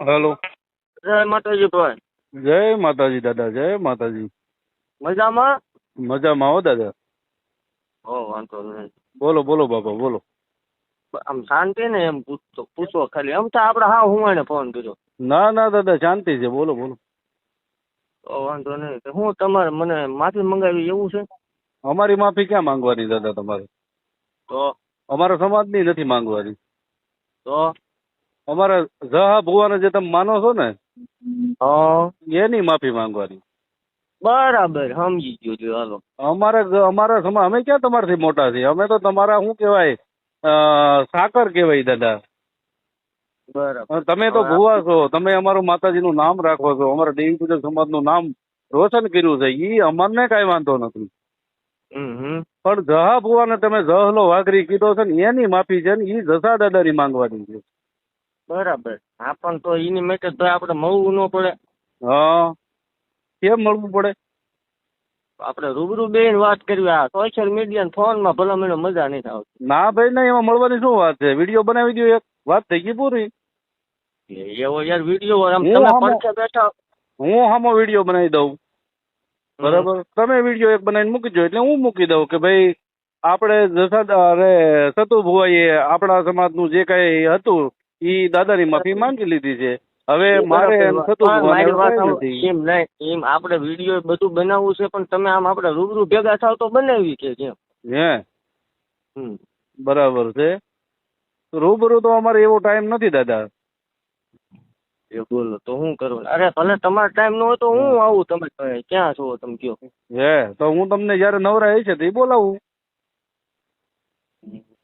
Hello. જય માતાજી ભાઈ. જય માતાજી દાદા જય માતાજી. મજામાં? મજામાં હો દાદા. ઓ વાંધો નહીં. બોલો બોલો બાપા બોલો. આમ શાંતિ ને એમ પૂછતો પૂછો ખાલી. એમ તો આપણે હા હું એને ફોન કર્યો. ના ના દાદા શાંતિ છે. બોલો બોલો. તો વાંધો નહીં. હું તમારે મને માફી મંગાવી એવું છે? અમારી માફી ક્યાં માંગવાની દાદા તમારે? તો? અમારા સમાજની નથી માંગવાની. તો? અમારા જહા ભુવાને જે તમે માનો છો ને એની માફી માંગવાની. બરાબર સમજી ગયો છું હાલો. અમારે અમારા સમા અમે ક્યાં તમારાથી મોટા છીએ? અમે તો તમારા શું કહેવાય સાકર કહેવાય દાદા. બરાબર. તમે તો ભુવા છો તમે અમારું માતાજીનું નામ રાખો છો. અમારા દેવી પૂજક સમાજનું નામ રોશન કર્યું છે. એ અમને કાંઈ વાંધો નથી. પણ જહા ભુવાને તમે જહલો વાઘરી કીધો છે ને એની માફી છે ને ઈ જસા દાદાની માંગવાની છે. બરાબર. હા પણ તો એની માટે તો આપણે મળવું ન પડે. હા. કેમ મળવું પડે? આપણે રૂબરૂ બેન વાત કરવી આ સોશિયલ મીડિયા ફોનમાં ભલે મને મજા નહીં આવતી. ના ભાઈ ના એમાં મળવાની શું વાત છે? વીડિયો બનાવી દો એક. વાત થઈ ગઈ પૂરી? એવો યાર વીડિયો તમે પડખે બેઠા હું. હામો વીડિયો બનાવી દઉં. બરાબર? તમે વીડિયો એક બનાવીને મૂકી દો એટલે હું મૂકી દઉં કે ભાઈ આપણે જસા અરે સતુ ભુવાઈએ આપણા સમાજનું જે કઈ હતું ઈ દાદાની માફી માંગી લીધી છે. હવે મારે એમ. નથી. એમ નહીં એમ આપણે વીડિયો બધું બનાવવું છે પણ તમે આમ આપણે રૂબરૂ ભેગા થાવ તો બનાવી છે કેમ? હે. બરાબર છે. રૂબરૂ તો અમારે એવો ટાઈમ નથી દાદા. એ બોલો તો હું કરું? અરે ભલે તમારો ટાઈમ ન હોય તો હું આવું તમે ક્યાં છો તમે કયો? હે તો હું તમને જયારે નવરા છે તો એ બોલાવું.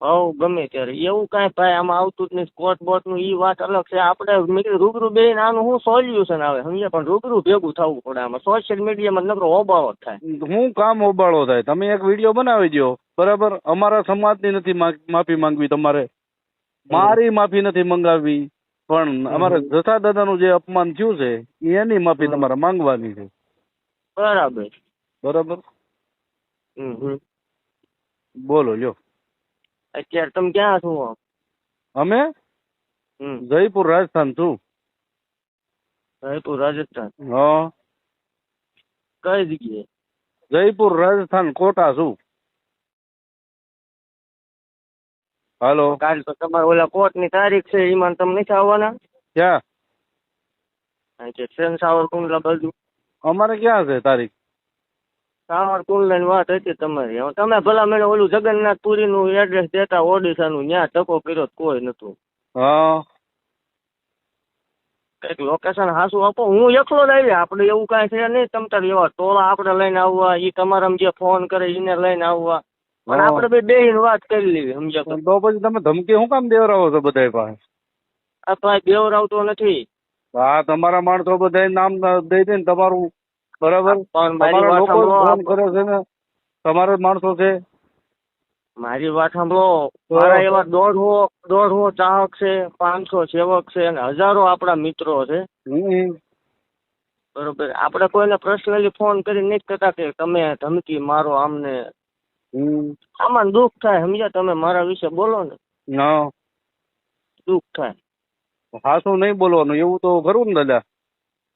હવ ગમે ત્યારે. એવું કાંઈ ભાઈ આમાં આવતું જ નહીં. સ્કોટ બોટનું એ વાત અલગ છે. આપણે મેં કીધું રૂબરૂ બેન આનું શું સોલ્યુશન આવે? સમજ્યા? પણ રૂબરૂ ભેગું થવું પડે આમાં. સોશિયલ મીડિયામાં નકરો હોબાળો જ થાય. હું કામ ઓબાળો થાય? તમે એક વીડિયો બનાવી દો બરાબર? અમારા સમાજની નથી માફી માંગવી તમારે. મારી માફી નથી મંગાવી પણ અમારા જથા દાદાનું જે અપમાન થયું છે એની માફી તમારે માંગવાની છે. બરાબર. બરાબર. બોલો લ્યો. અત્યારે તમે ક્યાં છો? અમે? હમ. જયપુર રાજસ્થાન છું. જયપુર રાજસ્થાન? હા. કઈ જગ્યાએ? જયપુર રાજસ્થાન કોટા છું. હાલો. કાલ તો તમારે ઓલા કોર્ટની તારીખ છે એમાં તમે નથી આવવાના? ક્યાં? કારણ કે ટ્રેન સાવરકુંડલા બાજુ. અમારે ક્યાં છે તારીખ? સાવરકુંડલા ની વાત હતી તમારી. હવે તમે ભલા મને ઓલું જગન્નાથ પુરી નું એડ્રેસ દેતા ઓડિશાનું ત્યાં ટકો કર્યો તો કોઈ નતું હા. કંઈક લોકેશન હાસું આપો. હું એકલો જ આવી આપણે એવું કાંઈ છે નહીં. તમ તાર એવા ટોળા આપણે લઈને આવવા. ઈ તમારા જે ફોન કરે એને લઈને આવવા. પણ. આપણે બે બેહીને વાત કરી લેવી સમજ્યા તો. પછી તમે ધમકી શું કામ દેવરાવો છો બધા પાસે? આ ભાઈ દેવરાવતો નથી. હા તમારા માણસો બધા નામ દઈ દે ને તમારું બરાબર? તમારા લોકો ફોન કરે છે ને? તમારા માણસો છે. મારી વાત સાંભળો. મારા એવા દોઢો દોઢો ચાહક છે પાંચસો સેવક છે અને હજારો આપણા મિત્રો છે. બરોબર. આપણે કોઈને પર્સનલી ફોન કરી નથી કરતા કે તમે ધમકી મારો આમને. આમાં દુઃખ થાય સમજ્યા તમે મારા વિશે બોલો ને. દુઃખ થાય. હાસું નહીં બોલવાનું એવું તો ખરું ને દાદા?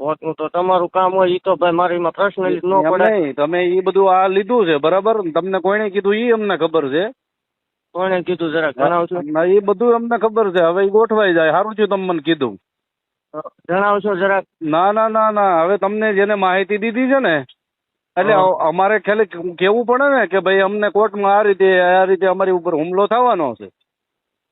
કોર્ટનું તો તમારું કામ હોય એ તો ભાઈ મારે પ્રશ્ન પર્સનલી ન પડે. નહીં તમે એ બધું આ લીધું છે બરાબર? તમને કોઈને કીધું એ અમને ખબર છે? કોણે કીધું જરાક જણાવશો ના એ બધું અમને ખબર છે હવે ઈ ગોઠવાઈ જાય સારું થયું તમે મને કીધું. જણાવશો જરાક. ના ના ના ના હવે તમને જેને માહિતી દીધી છે ને એટલે અમારે ખાલી કેવું પડે ને કે ભાઈ અમને કોર્ટમાં આ રીતે આ રીતે અમારી ઉપર હુમલો થવાનો છે.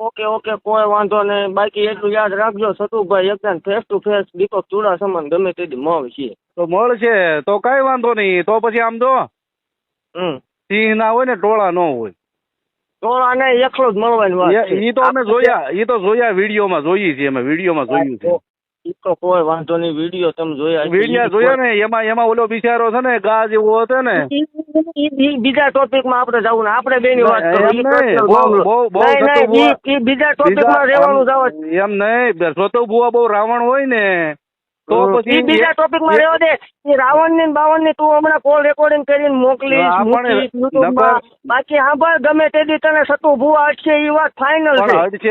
ઓકે ઓકે કોઈ વાંધો નહીં. બાકી એટલું યાદ રાખજો સતુભાઈ એકદમ ફેસ ટુ ફેસ દીપક ચુડાસમાન ગમે તે દી મળશે તો મળશે. તો કાંઈ વાંધો નહીં. તો પછી આમ જો હમ. સિંહ ના હોય ને ટોળા ન હોય. ટોળા ને એકલો જ મળવાની વાત એ તો અમે જોયા એ તો જોયા વિડીયોમાં જોઈએ છીએ અમે વિડીયોમાં જોયું છે. ઈ તો કોઈ વાંધો નહીં વીડિયો તમે જોયા વીડિયો જોયો ને એમાં એમાં ઓલો બિચારો છે ને ગા જેવો હતો ને. બીજા ટોપિકમાં આપણે જવું ને આપણે બેની વાત બીજા ટોપિકમાં રહેવાનું જ એમ નહીં સોતો ભુવા બહુ રાવણ હોય ને તો પછી બીજા ટોપિકમાં રહેવા દે. એ રાવણની બાવણ ને તું હમણાં કોલ રેકોર્ડિંગ કરીને મોકલી હા, બાકી સાંભળ ગમે તે દી તને સતુ ભૂવા અટશે ઈ વાત ફાઇનલ છે.